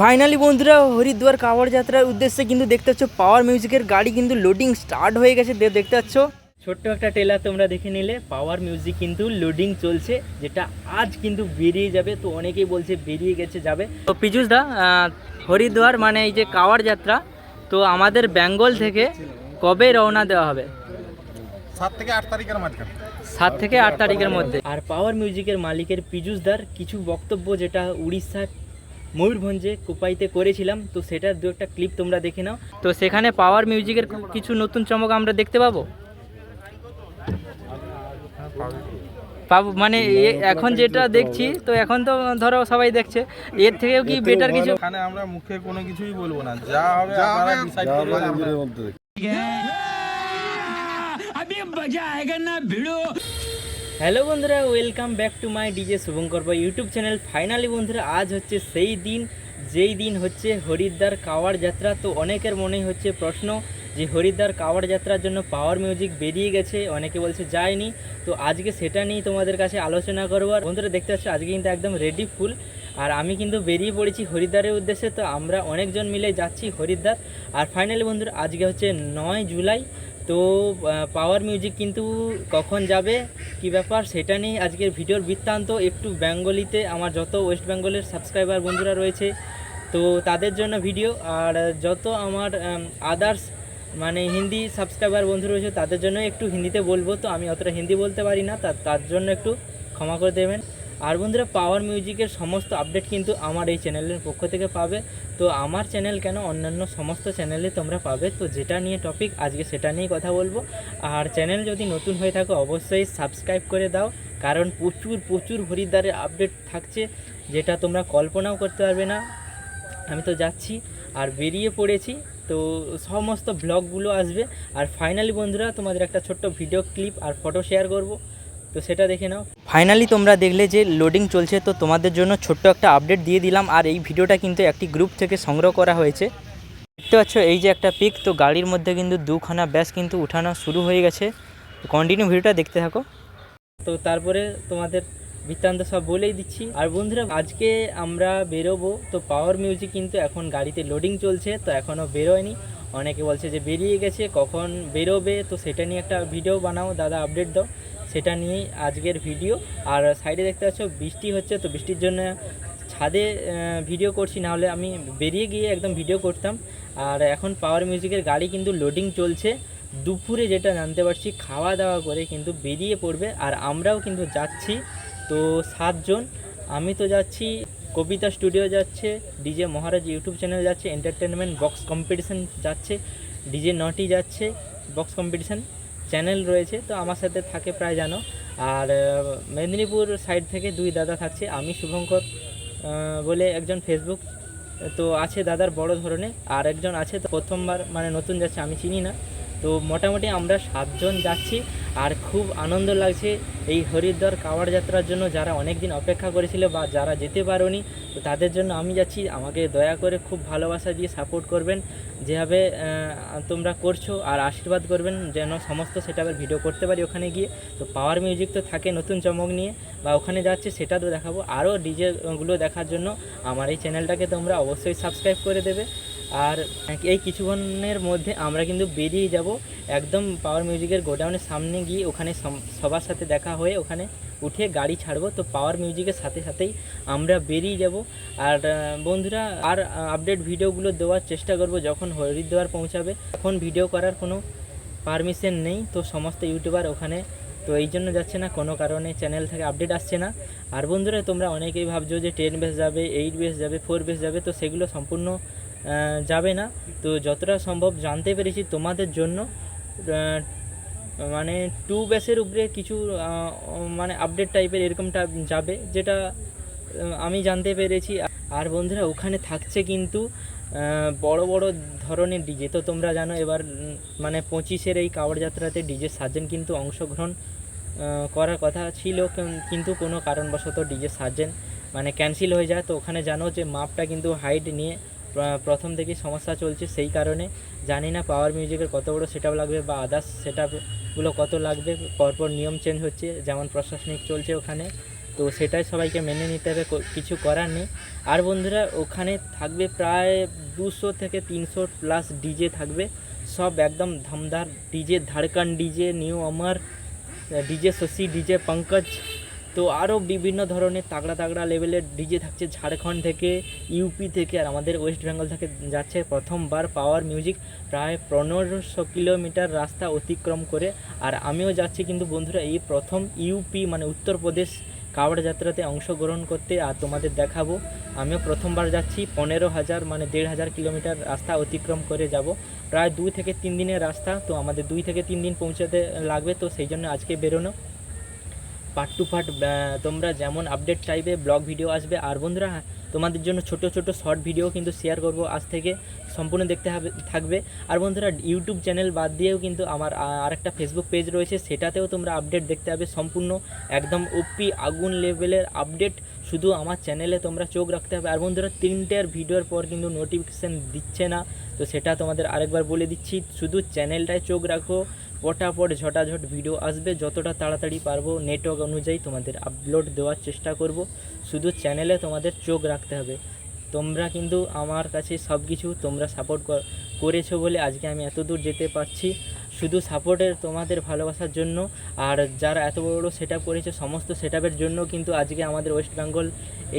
Finally বন্ধুরা হরিদ্বার কাওয়াড় যাত্রার উদ্দেশ্যে কিন্তু দেখতে পাচ্ছ পাওয়ার মিউজিকের গাড়ি কিন্তু লোডিং স্টার্ট হয়ে গেছে। দেখতে পাচ্ছ। ছোট্ট একটা টেলার তোমরা দেখে নিলে। পাওয়ার মিউজিক কিন্তু লোডিং চলছে যেটা আজ কিন্তু বেরিয়ে যাবে। তো অনেকেই বলছে বেরিয়ে গেছে যাবে। তো পীযুষ দা হরিদ্বার মানে এই যে কাওয়ার যাত্রা তো আমাদের বেঙ্গল থেকে কবে রওনা দেওয়া হবে? সাত থেকে আট তারিখের মাঝখানে। সাত থেকে আট তারিখের মধ্যে। আর পাওয়ার মিউজিকের মালিকের পীযুষদার কিছু বক্তব্য যেটা উড়িষ্যার ময়ূরভঞ্জে কোপাইতে করেছিলাম তো সেটার দু একটা ক্লিপ তোমরা দেখে নাও তো সেখানে পাওয়ার মিউজিকের কিছু নতুন চমক আমরা দেখতে পাবো পাবো মানে এ- এখন যেটা দেখছি তো এখন তো ধরো সবাই দেখছে এর থেকেও কি বেটার কিছু এখানে আমরা মুখে কোনো কিছুই বলব না যা হবে আপনারা ডিসাইড করবেন আমরা- হ্যালো বন্ধুরা, welcome back to my DJ Shubhankar boy YouTube channel. Finally বন্ধুরা, আজ হচ্ছে সেই দিন, যেই দিন হচ্ছে হরিদ্বার কাওয়াড় যাত্রা। তো অনেকের মনেই হচ্ছে প্রশ্ন যে হরিদ্বার কাওয়াড় যাত্রার জন্য পাওয়ার মিউজিক বেরিয়ে গেছে, অনেকে বলছে যায়নি। তো আজকে সেটা নিয়ে তোমাদের কাছে আলোচনা করব। আর বন্ধুরা, দেখতে পাচ্ছ, আজকে কিন্তু একদম রেডি ফুল আর আমি কিন্তু বেরিয়ে পড়েছি হরিদ্বারের উদ্দেশ্যে, তো আমরা অনেকজন মিলে যাচ্ছি হরিদ্বার। আর ফাইনালি বন্ধুরা, আজকে হচ্ছে নয় জুলাই তো পাওয়ার মিউজিক কিন্তু কখন যাবে, কি ব্যাপার সেটা নিয়ে আজকের ভিডিওর বৃত্তান্ত। একটু বেঙ্গলিতে আমার যত ওয়েস্ট বেঙ্গলের সাবস্ক্রাইবার বন্ধুরা রয়েছে, তো তাদের জন্য ভিডিও আর যত আমার আদার্স মানে হিন্দি সাবস্ক্রাইবার বন্ধু রয়েছে, তাদের জন্য একটু হিন্দিতে বলব। তো আমি অতটা হিন্দি বলতে পারি না তার জন্য একটু ক্ষমা করে দেবেন। আর বন্ধুরা পাওয়ার মিউজিকের সমস্ত আপডেট কিন্তু আমার এই চ্যানেলের পক্ষ থেকে পাবে। তো আমার চ্যানেল কেন? অন্যান্য সমস্ত চ্যানেলে তোমরা পাবে। তো যেটা নিয়ে টপিক আজকে সেটা নিয়েই কথা বলব। আর চ্যানেল যদি নতুন হয়ে থাকো, অবশ্যই সাবস্ক্রাইব করে দাও। কারণ প্রচুর প্রচুর হরিদ্বারের আপডেট থাকছে, যেটা তোমরা কল্পনাও করতে পারবে না। আমি তো যাচ্ছি আর বেরিয়ে পড়েছি। তো সমস্ত ব্লগগুলো আসবে। আর ফাইনালি বন্ধুরা, তোমাদের একটা ছোট্ট ভিডিও ক্লিপ আর ফটো শেয়ার করব। তো সেটা দেখে নাও। ফাইনালি তোমরা দেখলে যে লোডিং চলছে তো তোমাদের জন্য ছোট্ট একটা আপডেট দিয়ে দিলাম। আর এই ভিডিওটা কিন্তু একটি গ্রুপ থেকে সংগ্রহ করা হয়েছে। দেখতে পাচ্ছ এই যে একটা পিক তো গাড়ির মধ্যে কিন্তু দুখানা ব্যাস কিন্তু উঠানো শুরু হয়ে গেছে। কন্টিনিউ ভিডিওটা দেখতে থাকো। তো তারপরে তোমাদের বৃত্তান্ত সব বলেই দিচ্ছি। আর বন্ধুরা আজকে আমরা বেরোবো তো পাওয়ার মিউজিক কিন্তু এখন গাড়িতে লোডিং চলছে তো এখনও বেরোয়নি। অনেকে বলছে যে বেরিয়ে গেছে, কখন বেরোবে? তো সেটা নিয়ে একটা ভিডিও বানাও, দাদা আপডেট দাও। সেটা নিয়েই আজকের ভিডিও আর সাইডে দেখতে পাচ্ছ, বৃষ্টি হচ্ছে, তো বৃষ্টির জন্য ছাদে ভিডিও করছি। নাহলে আমি বেরিয়ে গিয়ে একদম ভিডিও করতাম। আর এখন পাওয়ার মিউজিকের গাড়ি কিন্তু লোডিং চলছে। দুপুরে যেটা জানতে পারছি, খাওয়া দাওয়া করে কিন্তু বেরিয়ে পড়বে। আর আমরাও কিন্তু যাচ্ছি। তো সাতজন, আমি তো যাচ্ছি কবিতা স্টুডিও যাচ্ছে, ডিজে মহারাজ ইউটিউব চ্যানেল যাচ্ছে এন্টারটেনমেন্ট বক্স কম্পিটিশন যাচ্ছে, ডিজে নটি যাচ্ছে বক্স কম্পিটিশন চ্যানেল রয়েছে, তো আমার সাথে থাকে প্রায় জানো। আর মেদিনীপুর সাইড থেকে দুই দাদা থাকছে, আমি শুভঙ্কর বলে একজন ফেসবুক তো আছে দাদার বড় ধরনের, আর একজন আছে তো প্রথমবার মানে নতুন যাচ্ছে, আমি চিনি না। তো মোটামুটি আমরা সাতজন যাচ্ছি আর খুব আনন্দ লাগছে এই হরিদ্বার কাওয়াড় যাত্রার জন্য যারা অনেক দিন অপেক্ষা করেছিল বা যারা যেতে পারোনি, তো তাদের জন্য আমি যাচ্ছি। আমাকে দয়া করে খুব ভালোবাসা দিয়ে সাপোর্ট করবেন। যেভাবে তোমরা করছ আর আশীর্বাদ করবেন, যেন সমস্ত সেটাপের ভিডিও করতে পারি ওখানে গিয়ে। তো পাওয়ার মিউজিক তো থাকে নতুন চমক নিয়ে, বা ওখানে যাচ্ছে সেটা তো দেখাবো। আরও ডিজেগুলো দেখার জন্য আমার এই চ্যানেলটাকে তোমরা অবশ্যই সাবস্ক্রাইব করে দেবে। আর এই কিছুক্ষণের মধ্যে আমরা কিন্তু বেরিয়ে যাব একদম পাওয়ার মিউজিকের গোডাউনের সামনে গিয়ে ওখানে সবার সাথে দেখা হয়ে ওখানে উঠে গাড়ি ছাড়বো। তো পাওয়ার মিউজিকের সাথে সাথেই আমরা বেরিয়ে যাব। আর বন্ধুরা, আর আপডেট ভিডিওগুলো দেওয়ার চেষ্টা করব যখন হরিদ্বার পৌঁছাবে। তখন ভিডিও করার কোনো পারমিশন নেই। তো সমস্ত ইউটিউবার ওখানে তো এই জন্য যাচ্ছে না, কোনো কারণে চ্যানেল থেকে আপডেট আসছে না। আর বন্ধুরা, তোমরা অনেকেই ভাবছ যে টেন বেস যাবে এইট বেস যাবে ফোর বেস যাবে, তো সেগুলো সম্পূর্ণ যাবে না। তো যতটা সম্ভব জানতে পেরেছি তোমাদের জন্য মানে টু বেসের উপরে কিছু মানে আপডেট টাইপের এরকমটা যাবে, যেটা আমি জানতে পেরেছি। আর বন্ধুরা, ওখানে থাকছে কিন্তু বড় বড় ধরনের ডিজে। তো তোমরা জানো এবার মানে পঁচিশের এই কাওয়াড় যাত্রাতে ডিজে সার্জেন কিন্তু অংশগ্রহণ করার কথা ছিল কিন্তু কোনো কারণবশত ডিজে সার্জেন মানে ক্যান্সেল হয়ে যায়। তো ওখানে জানো যে মাপটা কিন্তু হাইট নিয়ে প্রথম থেকেই সমস্যা চলছে সেই কারণে। জানি না পাওয়ার মিউজিকের কত বড় সেট লাগবে বা আদার্স সেটগুলো কত লাগবে। পরপর নিয়ম চেঞ্জ হচ্ছে, যেমন প্রশাসনিক চলছে ওখানে। তো সেটাই সবাইকে মেনে নিতে হবে কিছু করার নেই। আর বন্ধুরা, ওখানে থাকবে প্রায় দুশো থেকে তিনশো প্লাস ডিজে থাকবে। সব একদম ধামদার DJ Dhadkan DJ new Amar DJ Shashi DJ Pankaj. তো আরও বিভিন্ন ধরনের তাগড়া তাগড়া লেভেলের ডিজে থাকছে ঝাড়খণ্ড থেকে ইউপি থেকে, আর আমাদের ওয়েস্ট বেঙ্গল থেকে যাচ্ছে প্রথমবার পাওয়ার মিউজিক প্রায় পনেরোশো কিলোমিটার রাস্তা অতিক্রম করে। আর আমিও যাচ্ছি কিন্তু বন্ধুরা, এই প্রথম ইউপি মানে উত্তরপ্রদেশ কাওড় যাত্রাতে অংশগ্রহণ করতে আর তোমাদের দেখাবো। আমিও প্রথমবার যাচ্ছি, পনেরো হাজার মানে দেড় হাজার কিলোমিটার রাস্তা অতিক্রম করে যাব। প্রায় দুই থেকে তিন দিনের রাস্তা, তো আমাদের দুই থেকে তিন দিন পৌঁছাতে লাগবে, তো সেই জন্য আজকে বেরোনো। পার্ট টু পার্ট তোমরা যেমন আপডেট চাইবে ব্লগ ভিডিও আসবে। আর বন্ধুরা, তোমাদের জন্য ছোট ছোট শর্ট ভিডিও কিন্তু শেয়ার করব আজ থেকে। সম্পূর্ণ দেখতে হবে, থাকবে। আর বন্ধুরা ইউটিউব চ্যানেল বাদ দিয়েও কিন্তু আমার আরেকটা ফেসবুক পেজ রয়েছে। সেটাতেও তোমরা আপডেট দেখতে হবে সম্পূর্ণ, একদম ওপি আগুন লেভেলের আপডেট শুধু আমার চ্যানেলে তোমরা চোখ রাখতে হবে। আর বন্ধুরা, তিনটের ভিডিওর পর কিন্তু নোটিফিকেশান দিচ্ছে না। তো সেটা তোমাদের আরেকবার বলে দিচ্ছি। শুধু চ্যানেলটায় চোখ রাখো। পটাপট ঝটাঝট ভিডিও আসবে। যতটা তাড়াতাড়ি পারব নেটওয়ার্ক অনুযায়ী তোমাদের আপলোড দেওয়ার চেষ্টা করব। শুধু চ্যানেলে তোমাদের চোখ রাখতে হবে। তোমরা কিন্তু আমার কাছে সব কিছু তোমরা সাপোর্ট করেছ বলে আজকে আমি এত দূর যেতে পারছি। শুধু সাপোর্টের তোমাদের ভালোবাসার জন্য। আর যারা এত বড় বড় সেট আপ করেছে, সমস্ত সেট আপের জন্য কিন্তু আজকে আমাদের ওয়েস্ট বেঙ্গল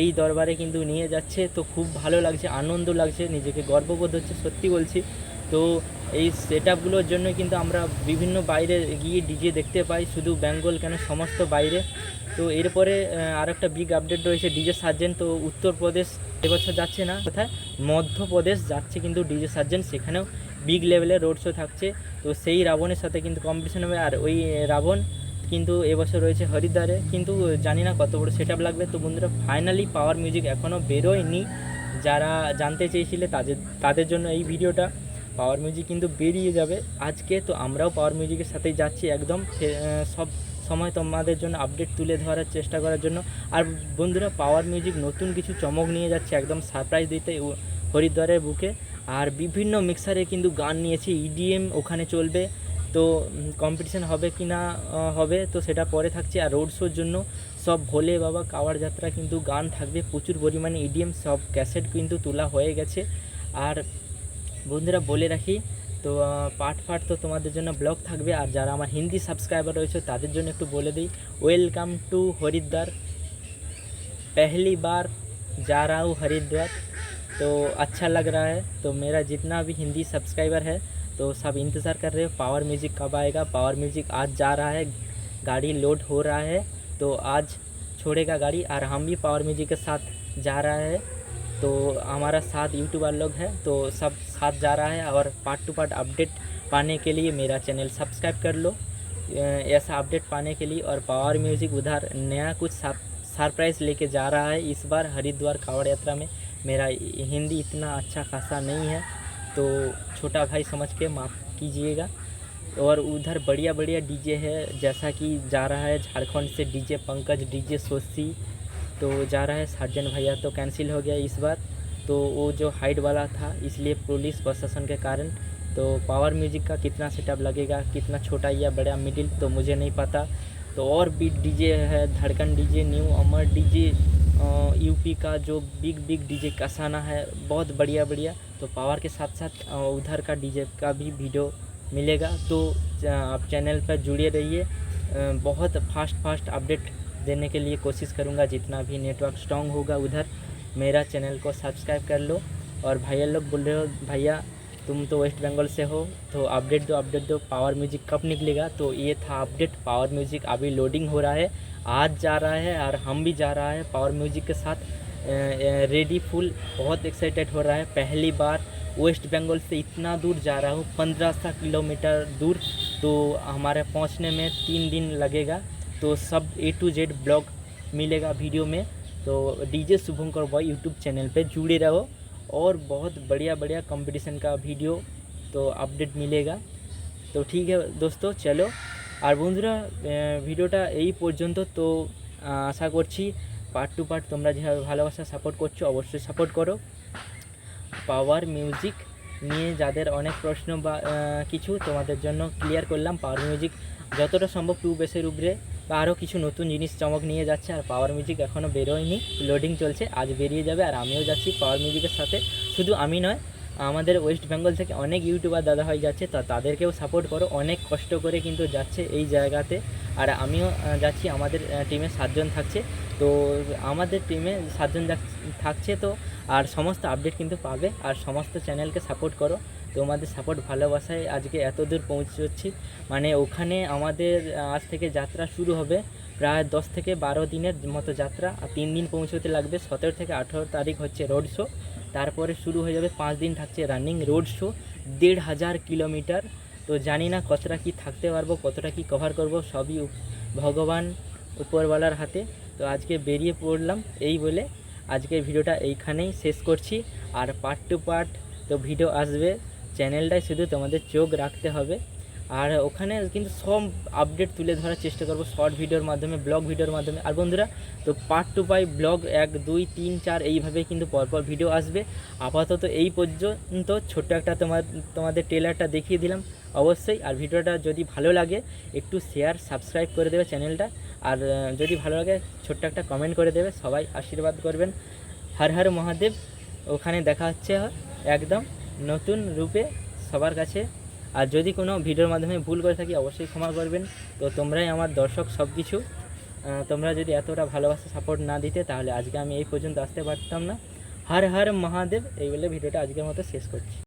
এই দরবারে কিন্তু নিয়ে যাচ্ছে। তো খুব ভালো লাগছে, আনন্দ লাগছে, নিজেকে গর্ববোধ হচ্ছে, সত্যি বলছি। তো এই সেট আপগুলোর জন্য কিন্তু আমরা বিভিন্ন বাইরে গিয়ে ডিজে দেখতে পাই, শুধু বেঙ্গল কেন সমস্ত বাইরে। তো এরপরে আর একটা বিগ আপডেট রয়েছে ডিজে সার্জেন্ট তো উত্তরপ্রদেশ এবছর যাচ্ছে না, কোথায়? মধ্যপ্রদেশ যাচ্ছে কিন্তু ডিজে সার্জেন্ট সেখানেও বিগ লেভেলের রোড শো থাকছে। তো সেই রাবণের সাথে কিন্তু কম্পিটিশন হবে, আর ওই রাবণ কিন্তু এবছর রয়েছে হরিদ্বারে। কিন্তু জানি না কত বড় সেট লাগবে। তো বন্ধুরা ফাইনালি পাওয়ার মিউজিক এখনও বেরোয়নি। যারা জানতে চেয়েছিলে তাদের তাদের জন্য এই ভিডিওটা পাওয়ার মিউজিক কিন্তু বেরিয়ে যাবে। আজকে তো আমরাও পাওয়ার মিউজিকের সাথেই যাচ্ছি একদম। সব সময় তোমাদের জন্য আপডেট তুলে ধরার চেষ্টা করার জন্য। আর বন্ধুরা পাওয়ার মিউজিক নতুন কিছু চমক নিয়ে যাচ্ছে, একদম সারপ্রাইজ দিতে হরিদ্বারের বুকে। আর বিভিন্ন মিক্সারে কিন্তু গান নিয়েছি ইডিএম ওখানে চলবে। তো কম্পিটিশন হবে কি না হবে, তো সেটা পরে থাকছে। আর রোড শোর জন্য সব ভোলে বাবা কাওয়ার যাত্রা কিন্তু গান থাকবে প্রচুর পরিমাণে। ইডিএম সব ক্যাসেট কিন্তু তোলা হয়ে গেছে। আর বন্ধুরা বলে রাখি তো পার্ট পার্ট তো তোমাদের জন্য ব্লগ থাকবে আর যারা আমার হিন্দি সাবস্ক্রাইবার রয়েছে তাদের জন্য একটু বলে দিই ওয়েলকাম টু হরিদ্বার पहली बार जा रहा हूँ हरिद्वार तो अच्छा लग रहा है तो मेरा जितना भी हिंदी सब्सक्राइबर है तो सब इंतज़ार कर रहे हो पावर म्यूज़िक कब आएगा पावर म्यूज़िक आज जा रहा है गाड़ी लोड हो रहा है तो आज छोड़ेगा गाड़ी और हम भी पावर म्यूजिक के साथ जा रहा है तो हमारा साथ यूट्यूबर लोग हैं तो सब साथ जा रहा है और पार्ट टू पार्ट अपडेट पाने के लिए मेरा चैनल सब्सक्राइब कर लो। ऐसा अपडेट पाने के लिए और पावर म्यूज़िक उधर नया कुछ सरप्राइज़ लेके जा रहा है इस बार हरिद्वार कावड़ यात्रा में। मेरा हिंदी इतना अच्छा खासा नहीं है तो छोटा भाई समझ के माफ़ कीजिएगा। और उधर बढ़िया बढ़िया डीजे है, जैसा कि जा रहा है झारखंड से डीजे पंकज, डीजे सोसी तो जा रहा है सार्जन भैया तो कैंसिल हो गया इस बार। तो वो जो हाइट वाला था, इसलिए पुलिस प्रशासन के कारण तो पावर म्यूज़िक का कितना सेटअप लगेगा, कितना छोटा या बड़ा मिडिल तो मुझे नहीं पता। तो और भी डीजे है, Dhadkan DJ new Amar DJ UP का जो बिग बिग डीजे कसाना है, बहुत बढ़िया बढ़िया। तो पावर के साथ साथ उधर का डीजे का भी वीडियो मिलेगा। तो आप चैनल पर जुड़े रहिए। बहुत फास्ट फास्ट अपडेट देने के लिए कोशिश करूँगा, जितना भी नेटवर्क स्ट्रांग होगा उधर, मेरा चैनल को सब्सक्राइब कर लो। और भैया लोग बोल रहे हो, भैया, तुम तो वेस्ट बंगाल से हो तो अपडेट दो अपडेट दो पावर म्यूज़िक कब निकलेगा? तो ये था अपडेट पावर म्यूज़िक अभी लोडिंग हो रहा है। आज जा रहा है और हम भी जा रहा है पावर म्यूज़िक के साथ। रेडी फुल बहुत एक्साइटेड हो रहा है। पहली बार वेस्ट बंगाल से इतना दूर जा रहा हूँ, पंद्रह सा किलोमीटर दूर। तो हमारे पहुँचने में तीन दिन लगेगा। तो सब ए टू जेड ब्लॉग मिलेगा वीडियो में तो DJ Shubhankar boy YouTube channel पे जुड़े रहो और बहुत बढ़िया बढ़िया कंपटीशन का वीडियो तो अपडेट मिलेगा তো ঠিক আছে দোস্ত চলো আর বন্ধুরা আহ, ভিডিওটা এই পর্যন্ত তো আহ, আশা করছি পার্ট টু পার্ট তোমরা যেভাবে ভালোবাসা সাপোর্ট করছো অবশ্যই সাপোর্ট করো পাওয়ার মিউজিক নিয়ে যাদের অনেক প্রশ্ন বা আহ, কিছু তোমাদের জন্য ক্লিয়ার করলাম পাওয়ার মিউজিক যতটা সম্ভব টু বেসের উপরে আরও কিছু নতুন জিনিস চমক নিয়ে যাচ্ছে আর পাওয়ার মিউজিক এখনও বেরোয়নি লোডিং চলছে, আজ বেরিয়ে যাবে আর আমিও যাচ্ছি পাওয়ার মিউজিকের সাথে। শুধু আমি নয়, আমাদের ওয়েস্ট বেঙ্গল থেকে অনেক ইউটিউবার দাদা হয়ে যাচ্ছে, তা তাদেরকেও সাপোর্ট করো, অনেক কষ্ট করে কিন্তু যাচ্ছে এই জায়গাতে। আর আমিও যাচ্ছি, আমাদের টিমে সাতজন থাকছে। তো আমাদের টিমে সাতজন থাকছে তো, আর সমস্ত আপডেট কিন্তু পাবে। আর সমস্ত চ্যানেলকে সাপোর্ট করো। তোমাদের সাপোর্ট ভালোবাসায় আজকে এত দূর পৌঁছচ্ছি। মানে ওখানে আমাদের আজ থেকে যাত্রা শুরু হবে প্রায় দশ থেকে বারো দিনের মতো যাত্রা। আর তিন দিন পৌঁছতে লাগবে সতেরো থেকে আঠেরো তারিখ হচ্ছে রোড শো তারপরে শুরু হয়ে যাবে পাঁচ দিন থাকছে রানিং রোড শো দেড় হাজার কিলোমিটার। তো জানি না কতটা কি থাকতে পারব, কতটা কি কভার করব, সবই ভগবান উপরওয়ালার হাতে। তো আজকে বেরিয়ে পড়লাম এই বলে আজকের ভিডিওটা এইখানেই শেষ করছি। আর পার্ট টু পার্ট তো ভিডিও আসবে। চ্যানেলটায় শুধু তোমাদের চোখ রাখতে হবে। আর ওখানে কিন্তু সব আপডেট তুলে ধরার চেষ্টা করব শর্ট ভিডিওর মাধ্যমে ব্লগ ভিডিওর মাধ্যমে। আর বন্ধুরা, তো পার্ট টু পাই ব্লগ এক, দুই, তিন, চার, এইভাবেই কিন্তু পরপর ভিডিও আসবে। আপাতত এই পর্যন্ত ছোট্ট একটা তোমার, তোমাদের ট্রেলারটা দেখিয়ে দিলাম। অবশ্যই, আর ভিডিওটা যদি ভালো লাগে, একটু শেয়ার সাবস্ক্রাইব করে দেবে চ্যানেলটা আর যদি ভালো লাগে, ছোট্ট একটা কমেন্ট করে দেবে। সবাই আশীর্বাদ করবেন। হর হর মহাদেব, ওখানে দেখা হচ্ছে, একদম। নতুন রূপে সবার কাছে। আর যদি কোনো ভিডিওর মাধ্যমে ভুল করে থাকি, অবশ্যই ক্ষমা করবেন। তো তোমরাই আমার দর্শক সব কিছু তোমরা যদি এতটা ভালোবাসা সাপোর্ট না দিতে, তাহলে আজকে আমি এই পর্যন্ত আসতে পারতাম না। হর হর মহাদেব, এই বলে ভিডিওটা আজকের মতো শেষ করছি।